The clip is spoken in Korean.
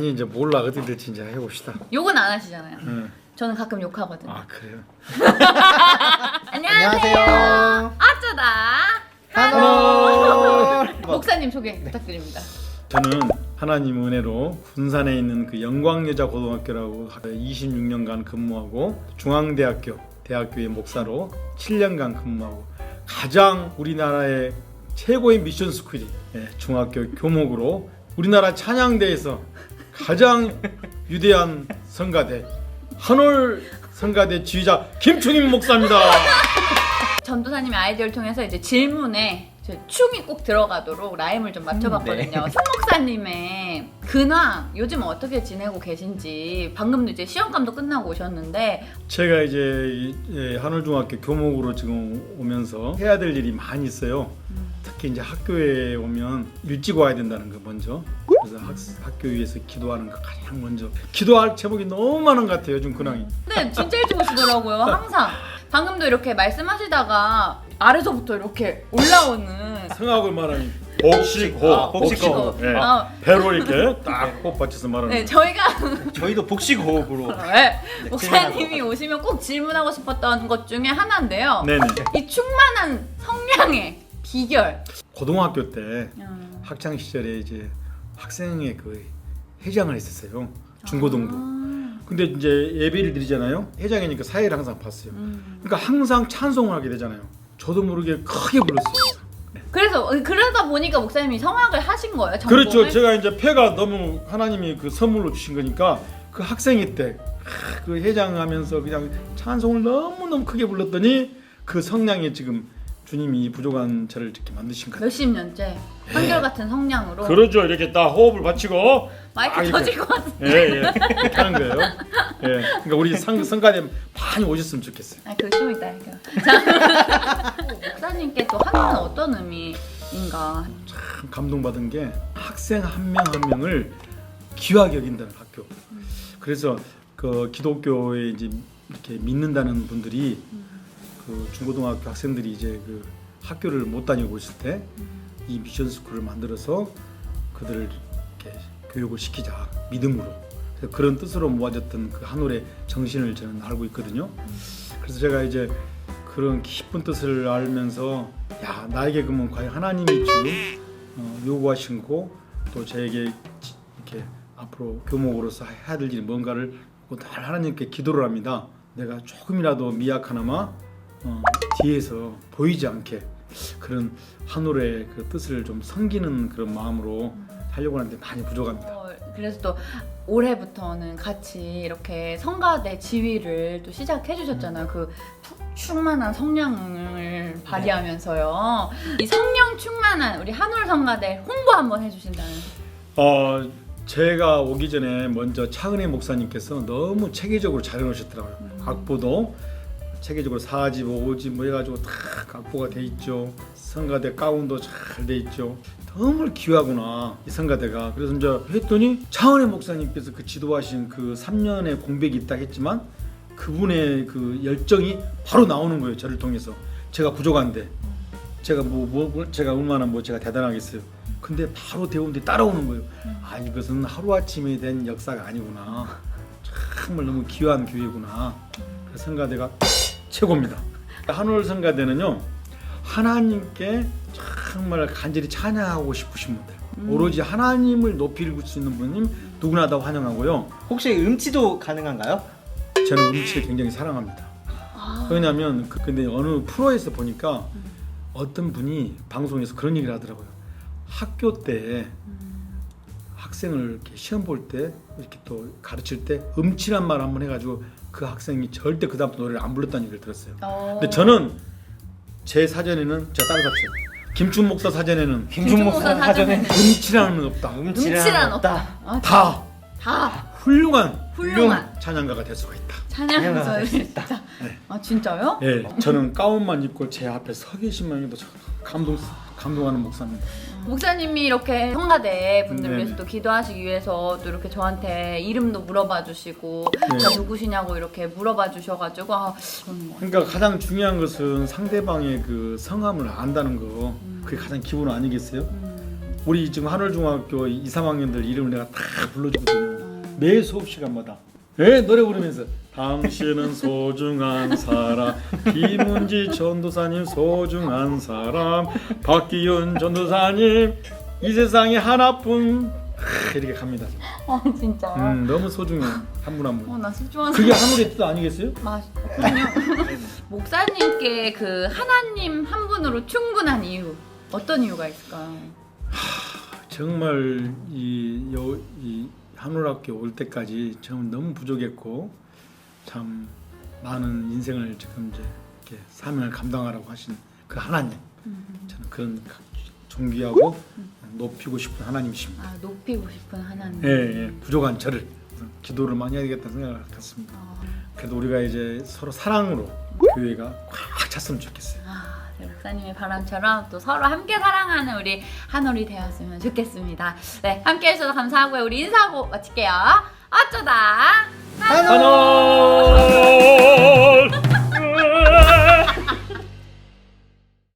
아니 이제 몰라 어떻게 될지 이제 해봅시다. 욕은 안 하시잖아요. 응. 저는 가끔 욕하거든요. 아 그래요. 안녕하세요. 안녕하세요. 어쩌다 하노. 목사님 소개 부탁드립니다. 저는 하나님 은혜로 군산에 있는 그 영광여자 고등학교라고 26년간 근무하고 중앙대학교 대학교의 목사로 7년간 근무하고 가장 우리나라의 최고의 미션 스쿨이 예, 중학교 교목으로 우리나라 찬양대에서 가장 위대한 성가대 한올 성가대 지휘자 김충임 목사입니다. 전도사님의 아이디어를 통해서 이제 질문에 저 춤이 꼭 들어가도록 라임을 좀 맞춰봤거든요. 네. 손 목사님의 근황 요즘 어떻게 지내고 계신지 방금도 이제 시험감도 끝나고 오셨는데 제가 이제 이- 예, 한울중학교 교목으로 지금 오면서 해야 될 일이 많이 있어요. 특히 이제 학교에 오면 일찍 와야 된다는 거 먼저. 그래서 학, 학교 위해서 기도하는 거 가장 먼저. 기도할 제목이 너무 많은 것 같아요 요즘 근황이. 근데 진짜 일찍 오시더라고요. 항상 방금도 이렇게 말씀하시다가 아래서부터 이렇게 올라오는 성악을 말하면 복식호, 아, 복식호. 예. 아. 배로 이렇게 딱호 받쳐서 말하는. 네 거. 저희가 저희도 복식 호흡으로 네, 네, 목사님이. 오시면 꼭 질문하고 싶었던 것 중에 하나인데요. 네네. 이 충만한 성량의 비결. 고등학교 때 음. 학창 시절에 이제 학생회 그 회장을 했었어요. 중고등부. 아, 근데 이제 예배를 드리잖아요. 회장이니까 사회를 항상 봤어요. 음. 그러니까 항상 찬송을 하게 되잖아요. 저도 모르게 크게 불렀어요. 그래서 그러다 보니까 목사님이 성악을 하신 거예요. 전공을? 그렇죠. 제가 이제 폐가 너무 하나님이 그 선물로 주신 거니까 그 학생회 때그 회장하면서 그냥 찬송을 너무 너무 크게 불렀더니 그 성량에 지금 주님이 부족한 저를 이렇게 만드신 거예요. 몇십 년째 한결같은 성량으로 그러죠. 이렇게 딱 호흡을 바치고 마이크 아, 이렇게. 터질 것 같은. 예, 예. 이렇게 하는 거예요. 예. 그러니까 우리 성, 성가대 많이 오셨으면 좋겠어요. 아, 그좀 이따 할게요. 자, 목사님께 또 하나는 어떤 의미인가? 참 감동받은 게 학생 한 명 한 명을 귀하게 여긴다는 학교. 그래서 그 기독교에 이제 이렇게 믿는다는 분들이 그 중고등학교 학생들이 이제 그 학교를 못 다니고 있을 때 이 미션 스쿨을 만들어서 그들을 이렇게 교육을 시키자 믿음으로 그래서 그런 뜻으로 모아졌던 그 한올의 정신을 저는 알고 있거든요. 그래서 제가 이제 그런 깊은 뜻을 알면서 야 나에게 그러면 과연 하나님이 지금 어, 요구하신 거또 저에게 지- 이렇게 앞으로 교목으로서 해야 될 일이 뭔가를 늘 하나님께 기도를 합니다. 내가 조금이라도 미약하나마 어, 뒤에서 보이지 않게 그런 하늘의 그 뜻을 좀 섬기는 그런 마음으로 하려고 하는데 많이 부족합니다. 어, 그래서 또 올해부터는 같이 이렇게 성가대 지휘를 또 시작해 주셨잖아요. 그 푹- 충만한 성량을 발휘하면서요. 이 성령 충만한 우리 한올 성가대 홍보 한번 해주신다면. 어 제가 오기 전에 먼저 차은혜 목사님께서 너무 체계적으로 잘 해놓으셨더라고요. 악보도 체계적으로 4집, 5집 뭐 해가지고 다 악보가 돼 있죠. 성가대 가운도 잘 돼 있죠. 정말 귀하구나 이 성가대가. 그래서 이제 했더니 차은혜 목사님께서 그 지도하신 그 3년의 공백이 있다 했지만 그분의 그 열정이 바로 나오는 거예요. 저를 통해서 제가 부족한데 제가 뭐, 뭐 뭐- 제가 얼마나 뭐 제가 대단하겠어요. 근데 바로 대우는데 따라오는 거예요. 아 이것은 하루 아침에 된 역사가 아니구나. 정말 너무 귀한 교회구나. 그 성가대가 최고입니다. 한올 성가대는요 하나님께 정말 간절히 찬양하고 싶으신 분들, 오로지 하나님을 높일 수 있는 분님 누구나 다 환영하고요. 혹시 음치도 가능한가요? 저는 음치를 굉장히 사랑합니다. 아, 왜냐하면 그- 근데 어느 프로에서 보니까 어떤 분이 방송에서 그런 얘기를 하더라고요. 학교 때 학생을 이렇게 시험 볼 때 이렇게 또 가르칠 때 음치란 말 한번 해가지고 그 학생이 절대 그 다음부터 노래를 안 불렀다는 얘기를 들었어요. 어. 근데 저는 제 사전에는 제가 따라잡시오. 김춘 목사 사전에는 김준 목사 사전에는 음치라는 건 없다. 음치란 없다. 아, 다 다 훌륭한 훌륭한 찬양가가 될 수가 있다. 찬양에서 찬양할 수 있다. 진짜. 아 진짜요? 예, 저는 가운만 입고 제 앞에 서 계시면 해도 저 감동 감동하는 목사입니다. 목사님이 이렇게 성가대 분들 네. 위해서 또 기도하시기 위해서 또 이렇게 저한테 이름도 물어봐 주시고 네. 저 누구시냐고 이렇게 물어봐 주셔가지고 아, 저는 뭐 그러니까 가장 중요한 것은 상대방의 그 성함을 안다는 거 그게 가장 기본 아니겠어요? 음, 우리 지금 한월중학교 2, 3학년들 이름을 내가 다 불러주거든요. 매 수업 시간마다 예, 노래 부르면서 당신은 소중한 사람 김은지 전도사님 소중한 사람 박기윤 전도사님 이 세상에 하나뿐 하, 이렇게 갑니다. 아 진짜요? 음, 너무 소중해 한 분 한 분. 어나 소중한 그게 하늘의 뜻 아니겠어요? 맛있군요. 목사님께 그 하나님 한 분으로 충분한 이유 어떤 이유가 있을까요? 정말 이, 요, 이 한울학교 올 때까지 정말 너무 부족했고 참 많은 인생을 지금 이제 이렇게 사명을 감당하라고 하신 그 하나님 저는 그런 존귀하고 높이고 싶은 하나님이십니다. 아 높이고 싶은 하나님. 예, 예, 부족한 저를 기도를 많이 해야겠다 생각을 갖습니다. 아, 그래도 우리가 이제 서로 사랑으로 교회가 꽉 찼으면 좋겠어요. 아, 네, 목사님의 바람처럼 또 서로 함께 사랑하는 우리 한올이 되었으면 좋겠습니다. 네, 함께 해주셔서 감사하고요. 우리 인사하고 마칠게요. 어쩌다 한올